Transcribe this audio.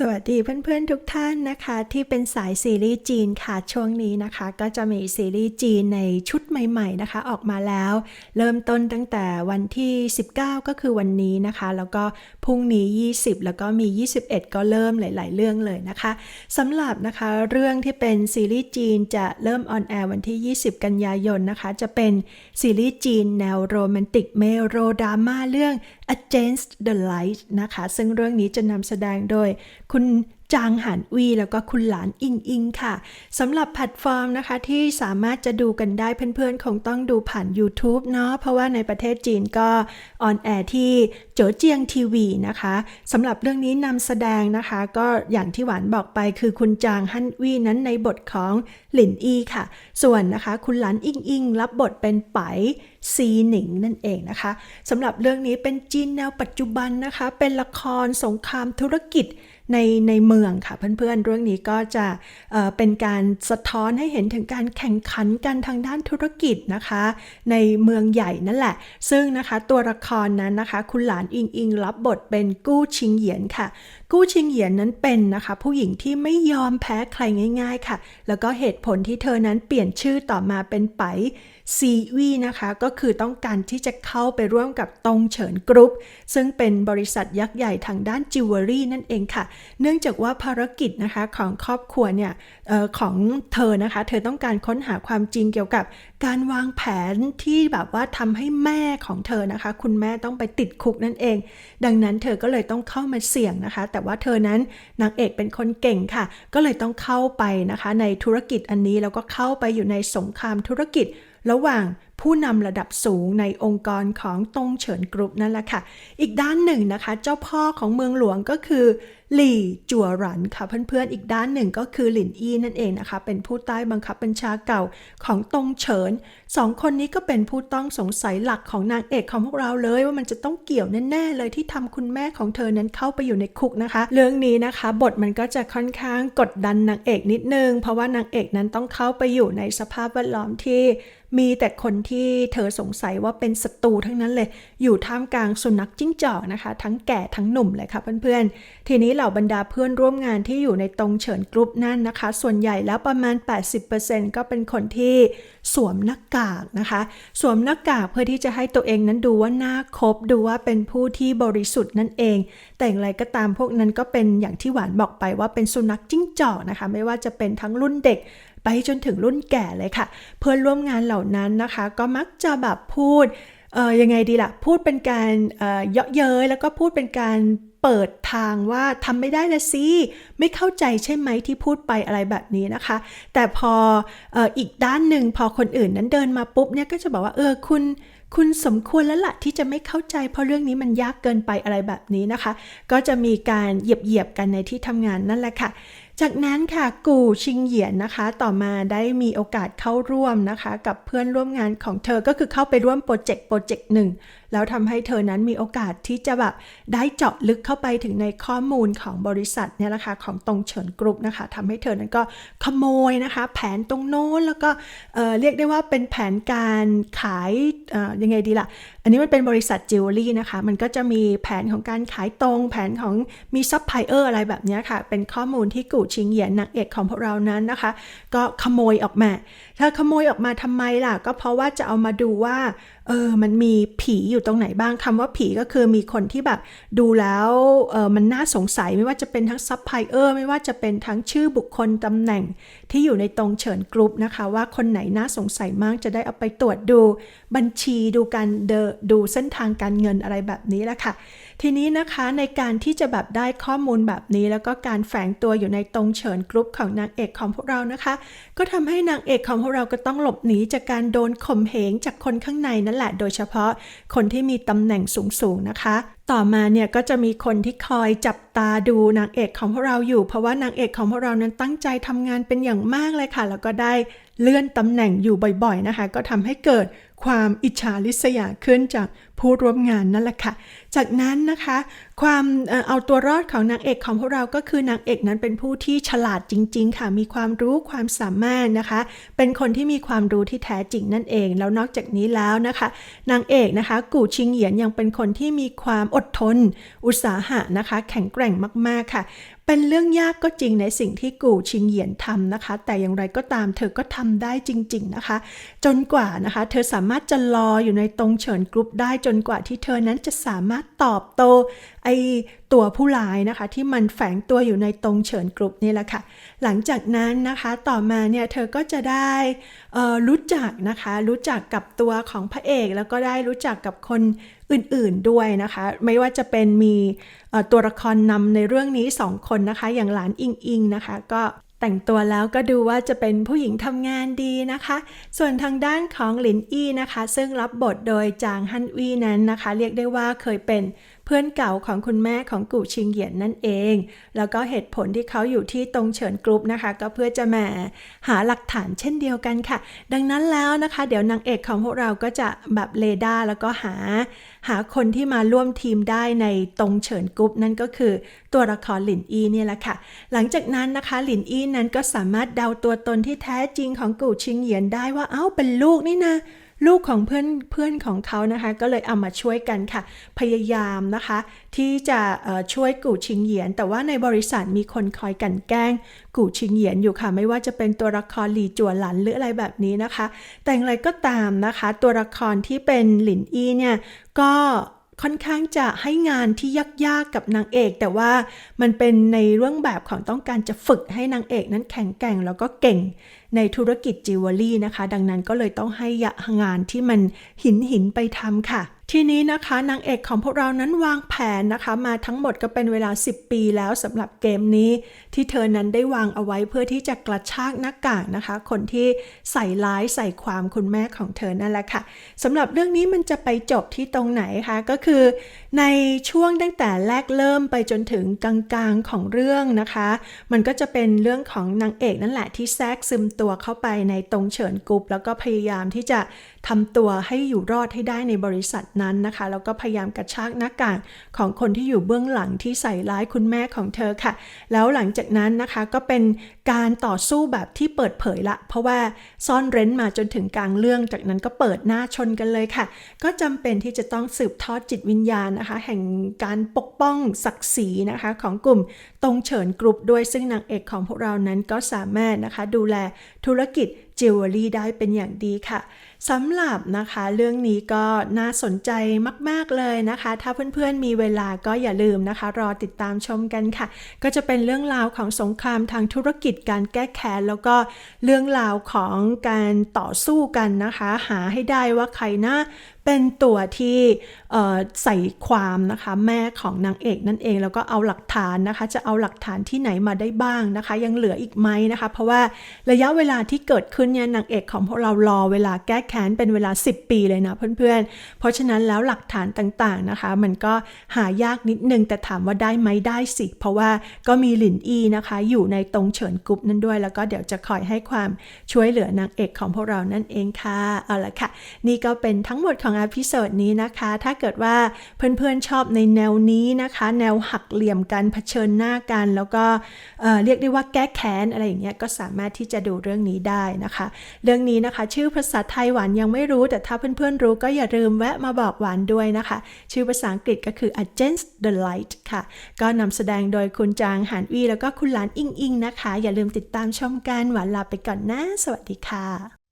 สวัสดีเพื่อนๆทุกท่านนะคะ ที่เป็นสายซีรีส์จีนค่ะช่วงนี้นะคะ ก็จะมีซีรีส์จีนในชุดใหม่ๆนะคะ ออกมาแล้ว เริ่มต้นตั้งแต่วันที่ 19 ก็คือวันนี้นะคะ แล้วก็พรุ่งนี้ 20 แล้วก็มี 21 ก็เริ่มหลาย ๆ เรื่องเลยนะคะสำหรับนะคะเรื่องที่เป็นซีรีส์จีนจะเริ่มออนแอร์วันที่ 20 กันยายนนะคะ จะเป็นซีรีส์จีนแนวโรแมนติกเมโรดราม่าเรื่อง Against the Light นะคะ ซึ่งเรื่องนี้จะนำแสดงโดยคุณ จางหันวีแล้วก็คุณหลานอิงอิงค่ะสำหรับแพลตฟอร์มนะคะที่สามารถจะดูกันได้เพื่อนๆ คงต้องดูผ่าน YouTube เนาะเพราะว่าในประเทศจีนก็ออนแอร์ที่โจเจียงทีวีนะคะสำหรับเรื่องนี้นำแสดงนะคะ ก็อย่างที่หวานบอกไปคือคุณจางฮั่นวีนั้นในบทของหลินอีค่ะ ส่วนนะคะคุณหลานอิงอิงรับบทเป็นไปซีหนิงนั่นเองนะคะสำหรับเรื่องนี้เป็นจีนแนวปัจจุบันนะคะ เป็นละครสงครามธุรกิจ ในในเมืองค่ะเพื่อนๆ เรื่องนี้ก็จะเเป็นการสะท้อนให้เห็นถึงการแข่งขันกันทางด้านธุรกิจนะคะ ในเมืองใหญ่นั่นแหละ ซึ่งนะคะตัวละครนั้นนะคะ คุณหลานอิงอิงรับบทเป็นกู้ชิงเหยียนค่ะ กู้ชิงเหยียนนั้นเป็นนะคะ ผู้หญิงที่ไม่ยอมแพ้ใครง่าย ๆค่ะ แล้วก็เหตุผลที่เธอนั้นเปลี่ยนชื่อต่อมาเป็นไป ซีวีนะคะก็คือต้องการที่จะเข้าไปร่วมกับตงเฉินกรุ๊ปซึ่งเป็นบริษัทยักษ์ใหญ่ทางด้านจิวเวลรี่นั่นเองค่ะ เนื่องจากว่าภารกิจนะคะของครอบครัวเนี่ยออของเธอนะคะ เธอต้องการค้นหาความจริงเกี่ยวกับการวางแผนที่แบบว่าทำให้แม่ของเธอนะคะ คุณแม่ต้องไปติดคุกนั่นเอง ดังนั้นเธอก็เลยต้องเข้ามาเสี่ยงนะคะ แต่ว่าเธอนั้นนางเอกเป็นคนเก่งค่ะ ก็เลยต้องเข้าไปนะคะ ในธุรกิจอันนี้แล้วก็เข้าไปอยู่ในสงครามธุรกิจ ระหว่างผู้นำระดับสูงในองค์กรของตงเฉินกรุ๊ปนั่นแหละค่ะ อีกด้านหนึ่งนะคะ เจ้าพ่อของเมืองหลวงก็คือหลี่จัวหรันค่ะเพื่อนๆอีกด้านหนึ่งก็คือหลินอี้นั่นเองนะคะ เป็นผู้ใต้บังคับบัญชาเก่าของตงเฉินสองคนนี้ก็เป็นผู้ต้องสงสัยหลักของนางเอกของพวกเราเลยว่ามันจะต้องเกี่ยวแน่ๆเลยที่ทำคุณแม่ของเธอนั้นเข้าไปอยู่ในคุกนะคะ เรื่องนี้นะคะ บทมันก็จะค่อนข้างกดดันนางเอกนิดนึง เพราะว่านางเอกนั้นต้องเข้าไปอยู่ในสภาพแวดล้อมที่มีแต่คนที่เธอสงสัยว่าเป็นศัตรูทั้งนั้นเลย อยู่ท่ามกลางสุนัขจิ้งจอกนะคะ ทั้งแก่ทั้งหนุ่มเลยค่ะเพื่อนๆ ทีนี้เหล่าบรรดาเพื่อนร่วมงานที่อยู่ในตรงเฉินกรุ๊ปนั่นนะคะ ส่วนใหญ่แล้วประมาณ 80%ก็เป็นคนที่สวมหน้ากากนะคะ สวมหน้ากากเพื่อที่จะให้ตัวเองนั้นดูว่าหน้าคบดูว่าเป็นผู้ที่บริสุทธิ์นั่นเอง แต่อย่างไรก็ตามพวกนั้นก็เป็นอย่างที่หวานบอกไปว่าเป็นสุนัขจิ้งจอกนะคะ ไม่ว่าจะเป็นทั้งรุ่นเด็กไปจนถึงรุ่นแก่เลยค่ะ เพื่อนร่วมงานเหล่านั้นนะคะ ก็มักจะแบบพูด ยังไงดีล่ะ พูดเป็นการเยาะเย้ยแล้วก็พูดเป็นการเปิดทางว่าทำไม่ได้ละสิไม่เข้าใจใช่ไหมที่พูดไปอะไรแบบนี้นะคะ แต่พออ,อีกด้านหนึ่งพอคนอื่นนั้นเดินมาปุ๊บเนี่ยก็จะบอกว่าเออคุณคุณสมควรแล้วละ่ะที่จะไม่เข้าใจเพราะเรื่องนี้มันยากเกินไปอะไรแบบนี้นะคะ ก็จะมีการเหยียบเหยียบๆกันในที่ทำงานนั่นแหละค่ะ จากนั้นค่ะกูชิงเหยียนนะคะ ต่อมาได้มีโอกาสเข้าร่วมนะคะ กับเพื่อนร่วมงานของเธอก็คือเข้าไปร่วมโปรเจกต์โปรเจกต์หนึ่งแล้วทำให้เธอนั้นมีโอกาสที่จะแบบได้เจาะลึกเข้าไปถึงในข้อมูลของบริษัทเนี่ยนะคะของตรงเฉินกรุ๊ปนะคะทำให้เธอนั้นก็ขโมยนะคะ แผนตรงโน้นแล้วก็เเรียกได้ว่าเป็นแผนการขายอ่อยังไงดีล่ะ อันนี้มันเป็นบริษัทจิวเวลรี่นะคะ มันก็จะมีแผนของการขายตรง แผนของมีซัพพลายเออร์อะไรแบบเนี้ยค่ะ เป็นข้อมูลที่กูชิงเหยียนนางเอกของพวกเรานั้นนะคะ ก็ขโมยออกมาเธอขโมยออกมาทำไมล่ะ ก็เพราะว่าจะเอามาดูว่า เออมันมีผีอยู่ตรงไหนบ้างคำว่าผีก็คือมีคนที่แบบดูแล้วเออมันน่าสงสัยไม่ว่าจะเป็นทั้งซัพพลายเออร์ไม่ว่าจะเป็นทั้งชื่อบุคคลตำแหน่งที่อยู่ในตรงเฉินกรุ๊ปนะคะ ว่าคนไหนน่าสงสัยมากจะได้เอาไปตรวจดูบัญชีดูการเดดูเส้นทางการเงินอะไรแบบนี้แหละค่ะ ทีนี้นะคะในการที่จะแบบได้ข้อมูลแบบนี้ แล้วก็การแฝงตัวอยู่ในตรงเฉินกรุ๊ปของนางเอกของพวกเรานะคะ ก็ทำให้นางเอกของพวกเราก็ต้องหลบหนีจากการโดนข่มเหงจากคนข้างในนั้นนั่นแหละ โดยเฉพาะคนที่มีตำแหน่งสูงๆนะคะ ต่อมาเนี่ยก็จะมีคนที่คอยจับตาดูนางเอกของพวกเราอยู่ เพราะว่านางเอกของพวกเรานั้นตั้งใจทำงานเป็นอย่างมากเลยค่ะ แล้วก็ได้เลื่อนตำแหน่งอยู่บ่อยๆนะคะ ก็ทำให้เกิดความอิจฉาริษยาขึ้นจากผู้ร่วมงานนั่นแหละค่ะ จากนั้นนะคะ ความเอาตัวรอดของนางเอกของพวกเราก็คือนางเอกนั้นเป็นผู้ที่ฉลาดจริง ๆ ค่ะ มีความรู้ความสามารถนะคะ เป็นคนที่มีความรู้ที่แท้จริงนั่นเอง แล้วนอกจากนี้แล้วนะคะ นางเอกนะคะ กู่ชิงเหยียนยังเป็นคนที่มีความอดทน อุตสาหะนะคะ แข็งแกร่งมากๆค่ะ เป็นเรื่องยากก็จริงในสิ่งที่กู่ชิงเหยียนทำนะคะ แต่อย่างไรก็ตามเธอก็ทำได้จริง ๆนะคะ จนกว่านะคะ เธอสามารถจะรออยู่ในตรงเฉินกรุ๊ปได้จนกว่าที่เธอนั้นจะสามารถตอบโต้ไอตัวผู้ร้ายนะคะ ที่มันแฝงตัวอยู่ในตรงเฉินกรุ๊ปนี่แหละค่ะ หลังจากนั้นนะคะต่อมาเนี่ยเธอก็จะได้รู้จักนะคะ รู้จักกับตัวของพระเอก แล้วก็ได้รู้จักกับคน อื่นๆด้วยนะคะ ไม่ว่าจะเป็นมีตัวละครนำในเรื่องนี้สองคนนะคะ อย่างหลานอิงอิงนะคะ ก็แต่งตัวแล้วก็ดูว่าจะเป็นผู้หญิงทำงานดีนะคะ ส่วนทางด้านของหลินอี้นะคะ ซึ่งรับบทโดยจางฮั่นวีนั้นนะคะ เรียกได้ว่าเคยเป็น เพื่อนเก่าของคุณแม่ของกู่ชิงเหยียนนั่นเอง แล้วก็เหตุผลที่เขาอยู่ที่ตรงเฉินกรุ๊ปนะคะ ก็เพื่อจะมาหาหลักฐานเช่นเดียวกันค่ะ ดังนั้นแล้วนะคะ เดี๋ยวนางเอกของพวกเราก็จะแบบเรดาร์แล้วก็หา หาคนที่มาร่วมทีมได้ในตรงเฉินกรุ๊ปนั่นก็คือตัวละครหลินอีเนี่ยแหละค่ะ หลังจากนั้นนะคะหลินอีนั้นก็สามารถเดาตัวตนที่แท้จริงของกู่ชิงเหยียนได้ว่าเอ้าเป็นลูกนี่นะ ลูกของเพื่อนเพื่อนของเขานะคะก็เลยเอามาช่วยกันค่ะ พยายามนะคะ ที่จะช่วยกู่ชิงเหยียน แต่ว่าในบริษัทมีคนคอยกันแกล้ง กู่ชิงเหยียนอยู่ค่ะ ไม่ว่าจะเป็นตัวละครหลีจัวหลันหรืออะไรแบบนี้นะคะ แต่อย่างไรก็ตามนะคะ ตัวละครที่เป็นหลินอี้เนี่ยก็ ค่อนข้างจะให้งานที่ยากๆกับนางเอก แต่ว่ามันเป็นในเรื่องแบบของต้องการจะฝึกให้นางเอกนั้นแข็งแกร่งแล้วก็เก่งในธุรกิจจิวเวลรี่นะคะ ดังนั้นก็เลยต้องให้งานที่มันหินหินไปทำค่ะ ทีนี้นะคะนางเอกของพวกเรานั้นวางแผนนะคะ มาทั้งหมดก็เป็นเวลา 10 ปีแล้วสำหรับเกมนี้ ที่เธอนั้นได้วางเอาไว้เพื่อที่จะกระชากหน้ากากนะคะ คนที่ใส่ร้ายใส่ความคุณแม่ของเธอนั่นแหละค่ะสำหรับเรื่องนี้มันจะไปจบที่ตรงไหนคะก็คือ ในช่วงตั้งแต่แรกเริ่มไปจนถึงกลางๆของเรื่องนะคะ มันก็จะเป็นเรื่องของนางเอกนั่นแหละที่แทรกซึมตัวเข้าไปในตรงเฉินกรุ๊ปแล้วก็พยายามที่จะทำตัวให้อยู่รอดให้ได้ในบริษัทนั้นนะคะ แล้วก็พยายามกระชากหน้ากากของคนที่อยู่เบื้องหลังที่ใส่ร้ายคุณแม่ของเธอค่ะ แล้วหลังจากนั้นนะคะก็เป็นการต่อสู้แบบที่เปิดเผยละ เพราะว่าซ่อนเร้นมาจนถึงกลางเรื่อง จากนั้นก็เปิดหน้าชนกันเลยค่ะ ก็จำเป็นที่จะต้องสืบทอดจิตวิญญาณนะคะ แห่งการปกป้องศักดิ์ศรีนะคะของกลุ่มตรงเฉินกรุ๊ปด้วยซึ่งนางเอกของพวกเรานั้นก็สามารถนะคะดูแลธุรกิจ จิวเวลรี่ได้เป็นอย่างดีค่ะสำหรับนะคะเรื่องนี้ก็น่าสนใจมาก ๆ เลยนะคะ ถ้าเพื่อนๆมีเวลาก็อย่าลืมนะคะ รอติดตามชมกันค่ะ ก็จะเป็นเรื่องราวของสงครามทางธุรกิจการแก้แค้นแล้วก็เรื่องราวของการต่อสู้กันนะคะ หาให้ได้ว่าใครนะ เป็นตัวที่ใส่ความนะคะแม่ของนางเอกนั่นเองแล้วก็เอาหลักฐานนะคะ จะเอาหลักฐานที่ไหนมาได้บ้างนะคะ ยังเหลืออีกไหมนะคะ เพราะว่าระยะเวลาที่เกิดขึ้นเนี่ยนางเอกของพวกเรารอเวลาแก้แค้นเป็นเวลา 10 ปีเลยนะเพื่อนๆ เพราะฉะนั้นแล้วหลักฐานต่างๆนะคะ มันก็หายากนิดนึงแต่ถามว่าได้ไหมได้สิ เพราะว่าก็มีหลินอีนะคะ อยู่ในตรงเฉินกรุ๊ปนั้นด้วย แล้วก็เดี๋ยวจะคอยให้ความช่วยเหลือนางเอกของพวกเรานั่นเองค่ะเอาละค่ะ นี่ก็เป็นทั้งหมดของอพิโซดนี้นะคะ ถ้าเกิดว่าเพื่อนๆชอบในแนวนี้นะคะ แนวหักเหลี่ยมกันเผชิญหน้ากัน แล้วก็เเรียกได้ว่าแก้แค้นอะไรอย่างเงี้ยก็สามารถที่จะดูเรื่องนี้ได้นะคะ เรื่องนี้นะคะ ชื่อภาษาไทยหวานยังไม่รู้ แต่ถ้าเพื่อนๆรู้ก็อย่าลืมแวะมาบอกหวานด้วยนะคะ ชื่อภาษาอังกฤษก็คือ Against the Light ค่ะ ก็นำแสดงโดยคุณจางหานวีแล้วก็คุณหลานอิงอิงนะคะ อย่าลืมติดตามชมกันหวานลาไปก่อนนะ สวัสดีค่ะ